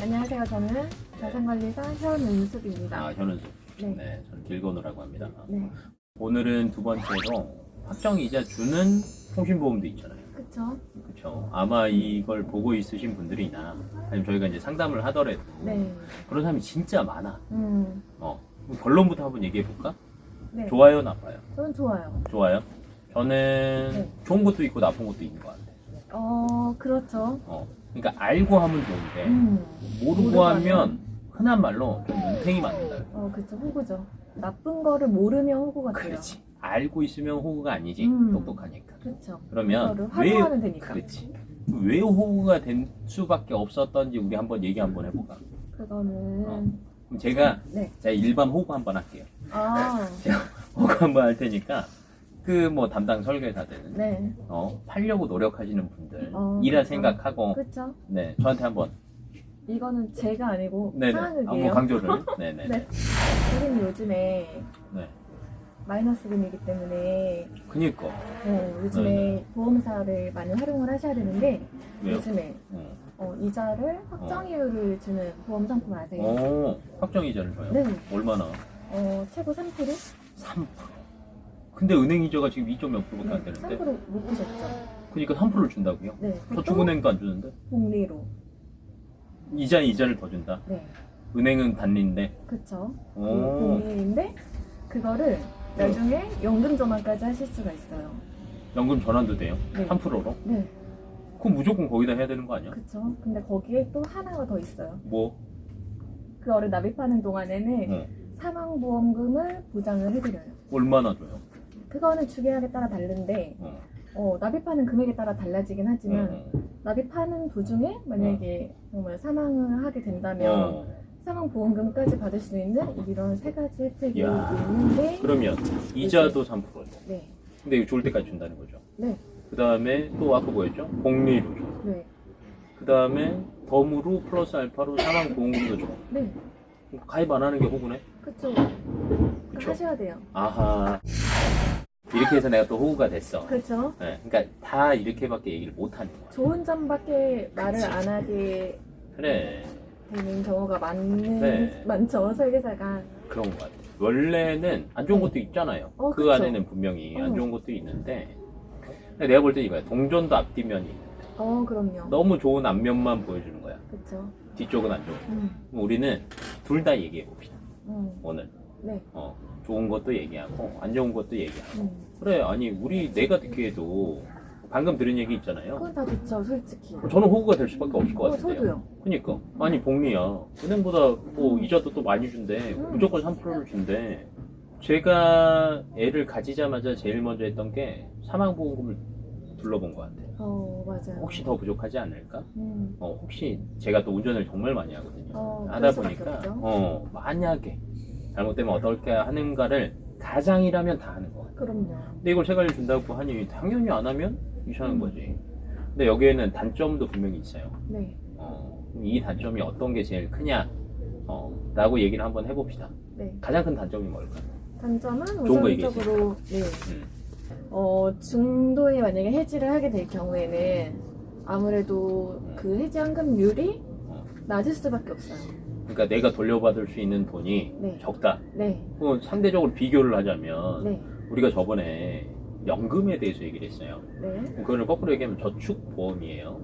안녕하세요. 저는 자산관리사 현은숙입니다. 아, 현은수. 네. 네, 저는 길건우라고 합니다. 네, 오늘은 두 번째로 확정 이자 주는 통신보험도 있잖아요. 그쵸? 그렇죠. 아마 이걸 보고 있으신 분들이나 아니면 저희가 이제 상담을 하더라도 네. 그런 사람이 진짜 많아. 음, 어. 그럼 결론부터 한번 얘기해 볼까? 네. 좋아요, 나빠요? 저는 좋아요. 좋아요. 저는 네. 좋은 것도 있고 나쁜 것도 있는 것 같아요. 어, 그렇죠. 어. 그러니까 알고 하면 좋은데 음, 모르고 모르고 하면 흔한 말로 좀 눈탱이 맞는다. 어, 그쵸. 호구죠. 나쁜 거를 모르면 호구가 돼요. 그렇지. 알고 있으면 호구가 아니지. 음. 똑똑하니까. 그쵸. 그러면 그거를 활용하면 되니까. 그렇지. 왜 호구가 된 수밖에 없었던지 우리 한번 얘기 한번 해볼까? 그거는. 어. 그럼 제가 네. 제가 일반 호구 한번 할게요. 아, 호구 한번 할 테니까 그뭐 담당 설계사들 네. 어 팔려고 노력하시는 분들 어, 일할 그쵸. 생각하고 그쵸. 네 저한테 한번 이거는 제가 아니고 네네 상황극이에요. 한번 강조를 네네 네. 우리는 요즘에 네 마이너스 금이기 때문에 그니까 어, 요즘에 보험사를 많이 활용을 하셔야 되는데 왜요? 요즘에 어. 어, 이자를 확정이율을 주는 보험 상품 아세요? 오 확정 이자를 줘요? 네. 얼마나? 어, 최고 3%? 3%. 근데 은행 이자가 지금 2.몇 프로밖에 안 네, 되는데 3%못 보셨죠? 그러니까 3%를 준다고요? 네. 저축은행도 안 주는데 복리로. 이자 이자를 더 준다. 네. 은행은 단리인데. 그쵸. 그 오. 복리인데 그거를 나중에 연금 전환까지 하실 수가 있어요. 연금 전환도 돼요? 네. 3%로? 네. 그럼 무조건 거기다 해야 되는 거 아니야? 그쵸. 근데 거기에 또 하나가 더 있어요. 뭐? 그거를 납입하는 동안에는 어. 사망보험금을 보장을 해드려요. 얼마나 줘요? 그거는 주계약에 따라 다른데 어. 어, 납입하는 금액에 따라 달라지긴 하지만 어. 납입하는 도중에 만약에 정말 사망을 하게 된다면 어. 사망 보험금까지 받을 수 있는 이런 세 가지 혜택이 야. 있는데 그러면 이자도 3%죠. 네, 근데 이거 좋을 때까지 준다는 거죠. 네, 그 다음에 또 아까 뭐였죠? 복리로 줘. 네, 그 다음에 덤으로 플러스 알파로 사망 보험금도 줘. 네, 가입 안 하는 게 호구네? 그쵸. 그쵸. 하셔야 돼요. 아하. 이렇게 해서 내가 또 호구가 됐어. 그렇죠. 네, 그러니까 다 이렇게밖에 얘기를 못 하는 거야. 좋은 점밖에 말을 그치. 안 하게 그래. 되는 경우가 많는 네. 많죠 설계사가. 그런 것 같아. 원래는 안 좋은 것도 있잖아요. 어, 그 그쵸. 안에는 분명히 안 어. 좋은 것도 있는데. 근데 내가 볼 때 이거야. 동전도 앞뒷면이. 어, 그럼요. 너무 좋은 앞면만 보여주는 거야. 그쵸. 뒤쪽은 안 좋은. 음, 우리는 둘 다 얘기해 봅시다. 음, 오늘. 네, 어, 좋은 것도 얘기하고 안 좋은 것도 얘기하고. 음. 그래, 아니 우리 내가 듣기에도 방금 들은 얘기 있잖아요. 그건 다 좋죠, 솔직히. 저는 호구가 될 수밖에 없을 것 어, 같은데요. 저도요. 그니까 아니 복리야 은행보다 뭐 음. 이자도 또 많이 준대 음. 무조건 3%를 준대 제가 애를 가지자마자 제일 먼저 했던 게 사망보험금을 둘러본 것 같아요 어, 맞아요. 혹시 더 부족하지 않을까? 음, 어, 혹시 제가 또 운전을 정말 많이 하거든요 어, 하다 수밖에 보니까 없죠. 어, 만약에 잘못되면 어떨까 하는가를 가장이라면 다 하는 것 같아요 그럼요. 근데 이걸 세 가지 준다고 하니 당연히 안 하면 이상한 음. 거지 근데 여기에는 단점도 분명히 있어요 네, 어, 이 단점이 어떤 게 제일 크냐? 어, 라고 얘기를 한번 해봅시다. 네. 가장 큰 단점이 뭘까? 단점은 우선적으로 네. 음. 어, 중도에 만약에 해지를 하게 될 경우에는 아무래도 그 해지 환급률이 어. 낮을 수밖에 없어요. 그러니까 내가 돌려받을 수 있는 돈이 네. 적다. 네, 그럼 상대적으로 비교를 하자면 네, 우리가 저번에 연금에 대해서 얘기를 했어요. 네. 그거를 거꾸로 얘기하면 저축보험이에요.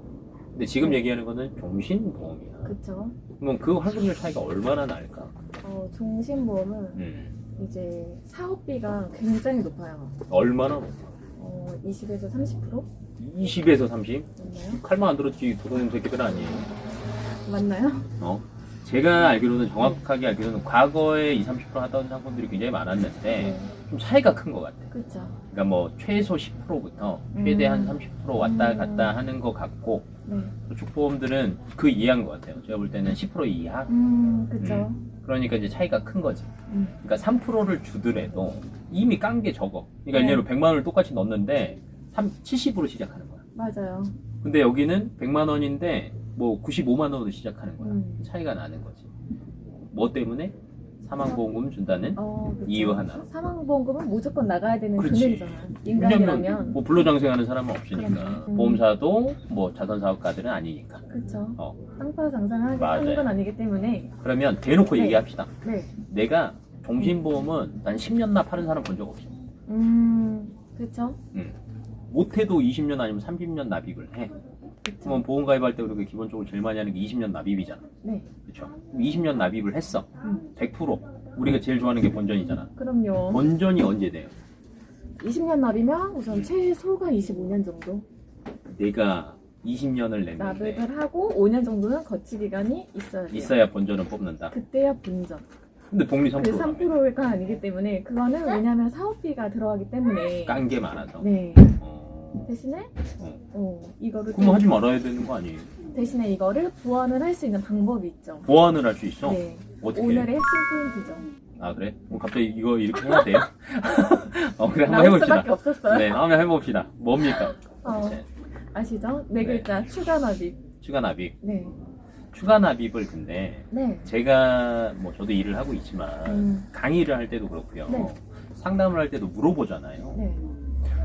근데 지금 네. 얘기하는 거는 종신보험이야. 그쵸. 그러면 그 환급률 차이가 얼마나 날까? 어, 종신보험은 음. 이제 사업비가 굉장히 높아요. 얼마나? 어, 20에서 30% 20에서 30? 맞나요? 칼만 안 들었지 도둑놈 새끼들 아니에요. 맞나요? 어? 제가 알기로는 정확하게 알기로는 과거에 20, 30% 하던 상품들이 굉장히 많았는데 네. 좀 차이가 큰 것 같아요. 그쵸. 그러니까 뭐 최소 10%부터 최대 한 음. 30% 왔다 음. 갔다 하는 것 같고 네. 저축보험들은 그 이하인 것 같아요. 제가 볼 때는 10% 이하. 음, 그쵸. 그러니까 이제 차이가 큰 거지. 음. 그러니까 3%를 주더라도 이미 깐 게 적어. 그러니까 네. 예를 100만 원을 똑같이 넣었는데 3, 70으로 시작하는 거야. 맞아요. 근데 여기는 100만 원인데 뭐 95만 원으로 시작하는 거야. 음. 차이가 나는 거지. 뭐 때문에? 사망보험금 준다는 어, 그쵸. 이유 하나. 사망보험금은 무조건 나가야 되는 그렇지. 금액이잖아. 인간이라면. 뭐 불로장생하는 사람은 없으니까. 음. 보험사도 뭐 자선사업가들은 아니니까 그렇죠. 어. 땅파 장사하게 맞아요. 건 아니기 때문에. 그러면 대놓고 네. 얘기합시다 네. 내가 종신보험은 난 10년 납 하는 사람 본 적 없어 음, 그렇죠. 못해도 20년 아니면 30년 납입을 해. 그러면 보험 가입할 때 우리가 기본적으로 제일 많이 하는 게 20년 납입이잖아 네. 그렇죠 20년 납입을 했어 음. 100% 우리가 제일 좋아하는 게 본전이잖아 그럼요. 본전이 언제 돼요? 20년 납이면 우선 최소가 25년 정도 내가 20년을 냈는데 납입을 하고 5년 정도는 거치 기간이 있어야 돼요. 있어야 본전을 뽑는다 그때야 본전. 근데 복리 그 3%가 3%가 아니기 때문에 그거는 왜냐면 사업비가 들어가기 때문에 깐 게 많아서 네 어, 대신에 어. 어 이거를 그럼 또 하지 말아야 되는 거 아니에요? 대신에 이거를 보완을 할 수 있는 방법이 있죠. 보완을 할 수 있어? 네 어떻게? 오늘의 핵심 포인트죠. 아 그래? 그럼 갑자기 이거 이렇게 해야 돼요? 어 그래 한번 나올 해봅시다. 수밖에 없었어요. 네, 한번 해봅시다. 뭡니까? 어, 네, 아시죠? 네 네. 글자 추가 납입. 추가 납입. 네 추가 납입을 근데 네. 제가 뭐 저도 일을 하고 있지만 음, 강의를 할 때도 그렇고요. 네. 상담을 할 때도 물어보잖아요. 네.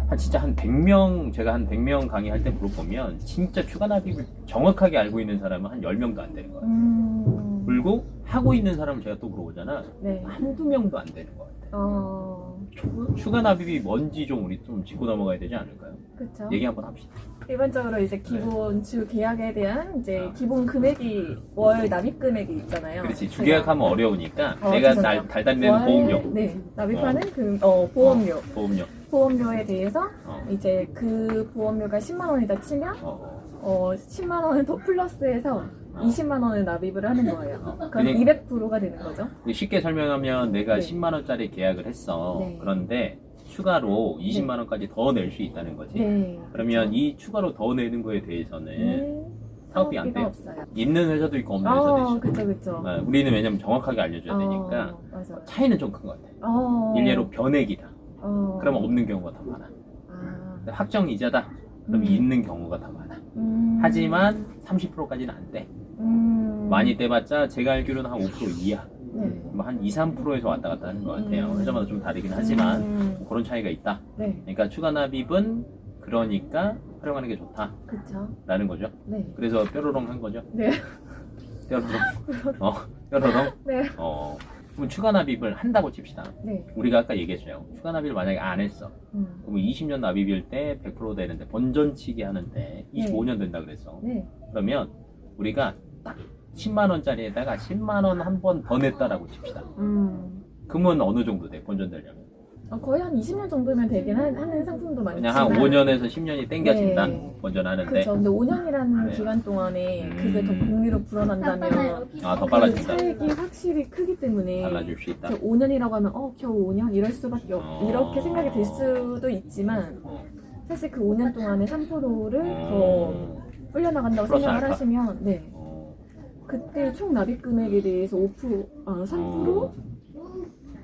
한 진짜 한 100명 제가 한 100명 강의할 때 물어보면 진짜 추가 납입을 정확하게 알고 있는 사람은 한 10명도 안 되는 거예요. 음, 그리고 하고 있는 사람을 제가 또 물어보잖아. 네. 한두 명도 안 되는 것 같아요. 어, 추- 추가 납입이 뭔지 좀 우리 좀 짚고 넘어가야 되지 않을까요? 그렇죠. 얘기 한번 합시다. 일반적으로 이제 기본 주 계약에 대한 이제 아. 기본 금액이 월 납입 금액이 있잖아요. 그렇지 주계약하면 어려우니까 어, 내가 죄송해요. 달달 내는 월- 보험료 네, 납입하는 그 어, 보험료. 어, 보험료 보험료에 대해서 어, 이제 그 보험료가 10만 원이다 치면 어, 어 10만 원을 더 플러스해서 어. 20만 원을 납입을 하는 거예요. 그럼 그냥- 200%가 되는 거죠. 쉽게 설명하면 내가 네. 10만 원짜리 계약을 했어 네. 그런데 추가로 20만 원까지 더 낼 수 있다는 거지 네. 그러면 이 추가로 더 내는 거에 대해서는 네. 사업비 안 돼요 없어요. 있는 회사도 있고 없는 회사도 아, 있어 그쵸, 그쵸. 네, 우리는 왜냐면 정확하게 알려줘야 되니까 어, 맞아요. 차이는 좀 큰 것 같아 어. 일례로 변액이다 어. 그러면 없는 경우가 더 많아 아. 확정 이자다 그럼 음. 있는 경우가 더 많아 음. 하지만 30%까지는 안 돼 음. 많이 떼봤자 제가 알기로는 한 5% 이하 네. 뭐한 2, 3%에서 왔다 갔다 하는 것 같아요 음. 회사마다 좀 다르긴 하지만 음. 뭐 그런 차이가 있다 네. 그러니까 추가 납입은 그러니까 활용하는 게 그쵸. 좋다라는 거죠 네. 그래서 뾰로롱 한 거죠 네. 뾰로롱 어 뾰로롱 네. 어 그럼 추가 납입을 한다고 칩시다 네. 우리가 아까 얘기했어요 추가 납입을 만약에 안 했어 음. 그러면 20년 납입일 때 100% 되는데 본전치기 하는데 25년 된다 그랬어 네. 그러면 우리가 딱 10만 원짜리에다가 10만 원 한 번 더 냈다라고 칩시다. 음. 그러면 어느 정도 돼? 본전 되려면? 어, 거의 한 20년 정도면 되긴 하, 는 상품도 많지만 그냥 한 5년에서 10년이 땡겨진다. 네. 본전하는데. 그렇죠. 근데 5년이라는 네. 기간 동안에 음. 그게 더 복리로 불어난다면 아, 더그 빨라진다. 차익이 확실히 크기 때문에 달라질 수 있다. 5년이라고 하면 어 겨우 5년 이럴 수밖에 없 어. 이렇게 생각이 들 수도 있지만 어. 사실 그 5년 동안에 3%를 어. 더 불려나간다고 생각을 알파. 하시면 네 어. 그때 총 납입 금액에 대해서 5% 아, 3% 어.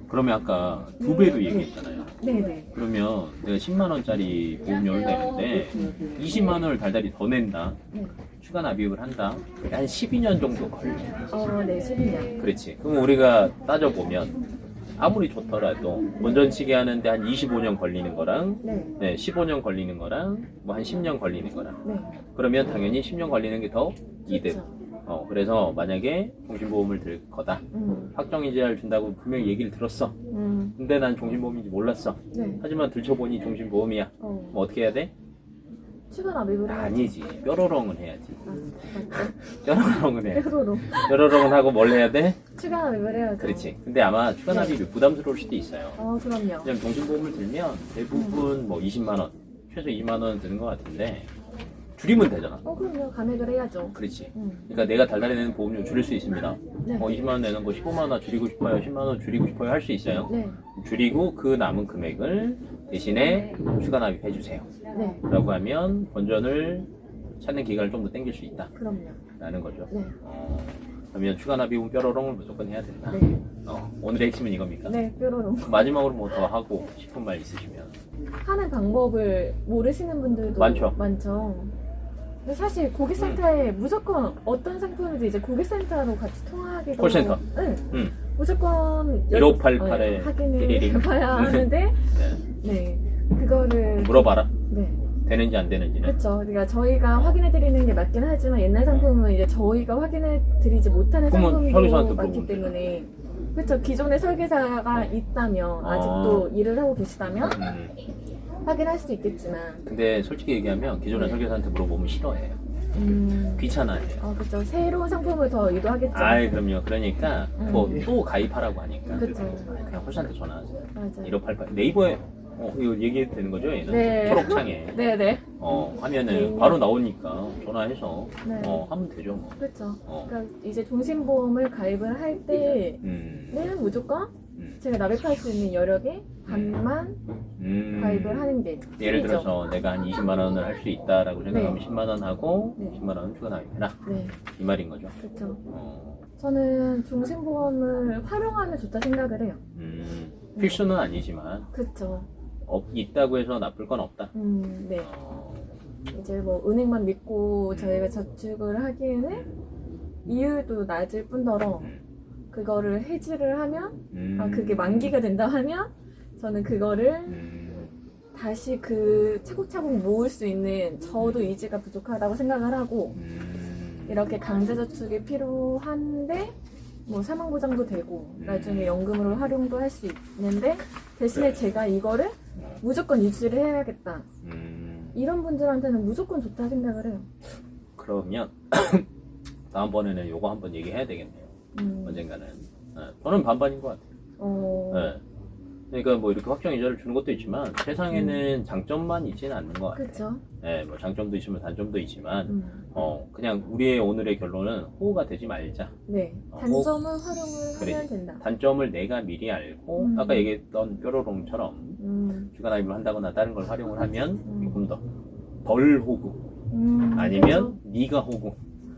그러면 아까 두 네. 얘기했잖아요. 네네 그러면 내가 10만 원짜리 보험료를 내는데 20만 원을 달달이 더 낸다. 네. 추가 납입을 한다. 한 12년 정도 걸려. 어 네 12년 그렇지. 그럼 우리가 따져보면 아무리 좋더라도 본전치기 하는데 한 25년 걸리는 거랑 네 네, 15년 걸리는 거랑 뭐 한 10년 걸리는 거랑 네. 그러면 당연히 10년 걸리는 게 더 이득. 그렇죠. 어, 그래서 만약에 종신보험을 들 거다. 음, 확정이자를 준다고 분명히 얘기를 들었어. 음, 근데 난 종신보험인지 몰랐어. 네. 하지만 들춰보니 종신보험이야. 어, 뭐 어떻게 해야 돼? 추가 납입을 해야지. 아니지. 뾰로롱은 해야지. 아? 뾰로롱은 해야지. 뾰로로 뾰로롱은 하고 뭘 해야 돼? 추가 납입을 해야죠. 그렇지. 근데 아마 추가 네. 부담스러울 수도 있어요. 어, 그럼요. 그냥 종신보험을 들면 대부분 뭐 20만 원, 최소 2만 원 드는 것 같은데 줄이면 되잖아. 어, 그럼요. 감액을 해야죠. 그렇지. 음, 그러니까 내가 달달이 내는 보험료 줄일 수 있습니다. 네. 뭐 20만 원 내는 거 15만 원 줄이고 싶어요, 10만 원 줄이고 싶어요 할 수 있어요. 네, 줄이고 그 남은 금액을 대신에 추가 납입해 주세요. 네, 라고 하면 본전을 찾는 기간을 좀 더 당길 수 있다. 그럼요. 라는 거죠. 네, 어, 그러면 추가 납입은 뾰로롱을 무조건 해야 된다. 네, 어, 오늘의 핵심은 이겁니까? 네, 뾰로로. 마지막으로 뭐 더 하고 싶은 말 있으시면 하는 방법을 모르시는 분들도 많죠. 많죠. 근데 사실 고객센터에 무조건 어떤 상품이든 이제 고객센터로 같이 통화하기도 콜센터. 응. 음. 무조건 1588에 어, 확인을 띠리링. 해봐야 하는데 네. 네 그거를 물어봐라. 네 되는지 안 되는지는. 그렇죠. 그러니까 저희가 확인해 드리는 게 맞긴 하지만 옛날 상품은 이제 저희가 확인해 드리지 못하는 그러면 상품도 설계사한테 많기 물어보면 때문에 그렇죠. 기존의 설계사가 있다면 아. 아직도 일을 하고 계시다면 음. 확인할 수 있겠지만 근데 솔직히 얘기하면 기존의 네. 설계사한테 물어보면 싫어해요. 음, 귀찮아해요. 어 그렇죠. 새로운 상품을 더 유도하겠죠. 아이 그럼요. 그러니까 음. 뭐또 가입하라고 하니까 그쵸. 그냥 홀산한테 전화하세요. 맞아요. 1588 네이버에 어 이거 얘기해도 되는 거죠? 얘는 네. 초록창에 네네. 어 하면은 네. 바로 나오니까 전화해서 네. 어 하면 되죠 뭐. 그렇죠. 어. 그러니까 이제 종신보험을 가입을 할 때는 음. 무조건 음. 제가 납입할 수 있는 여력의 반만 음. 가입을 하는 게 예를. 들어서 내가 한 20만 원을 할 수 있다라고 생각하면 네. 10만 원 하고 네. 10만 원 추가 납입해라 네, 이 말인 거죠. 그렇죠. 어. 저는 종신보험을 활용하면 좋다 생각을 해요. 음. 필수는 아니지만 그렇죠. 없, 있다고 해서 나쁠 건 없다. 음, 네. 어. 이제 뭐 은행만 믿고 저희가 저축을 하기에는 이율도 낮을 뿐더러 그거를 해지를 하면 음. 아 그게 만기가 된다 하면 저는 그거를 음. 다시 그 차곡차곡 모을 수 있는 저도 의지가 부족하다고 생각을 하고 음. 이렇게 강제저축이 필요한데 뭐 사망보장도 되고 나중에 연금으로 활용도 할 수 있는데 대신에 네. 제가 이거를 무조건 유지를 해야겠다 음. 이런 분들한테는 무조건 좋다 생각을 해요. 그러면 다음번에는 요거 한번 얘기해야 되겠네요. 음, 언젠가는. 네, 저는 반반인 것 같아요. 어, 네. 그러니까 뭐 이렇게 확정 이자를 주는 것도 있지만 세상에는 장점만 있지는 않는 것 같아요. 그렇죠. 네, 뭐 장점도 있지만 단점도 있지만 음, 어 그냥 우리의 오늘의 결론은 호구가 되지 말자. 네, 어, 단점은 활용을 그래. 하면 된다. 단점을 내가 미리 알고 음. 아까 얘기했던 뾰로롱처럼 음, 주간 할인을 한다거나 다른 걸 활용을 하면 음. 조금 더 덜 호구 음, 아니면 네가 호구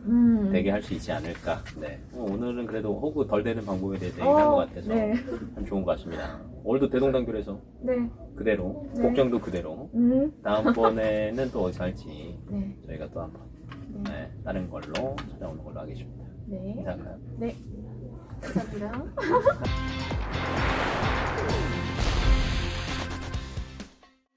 음, 되게 할 수 있지 않을까. 네. 어, 오늘은 그래도 호구 덜 되는 방법에 대해서 얘기한 것 어, 같아서 네, 참 좋은 것 같습니다. 오늘도 대동단결에서 네, 그대로 네. 복장도 그대로 음, 다음번에는 또 어디서 할지 네, 저희가 또 한번 네, 네, 다른 걸로 찾아오는 걸로 하겠습니다. 네, 인사할까요? 네. 감사합니다.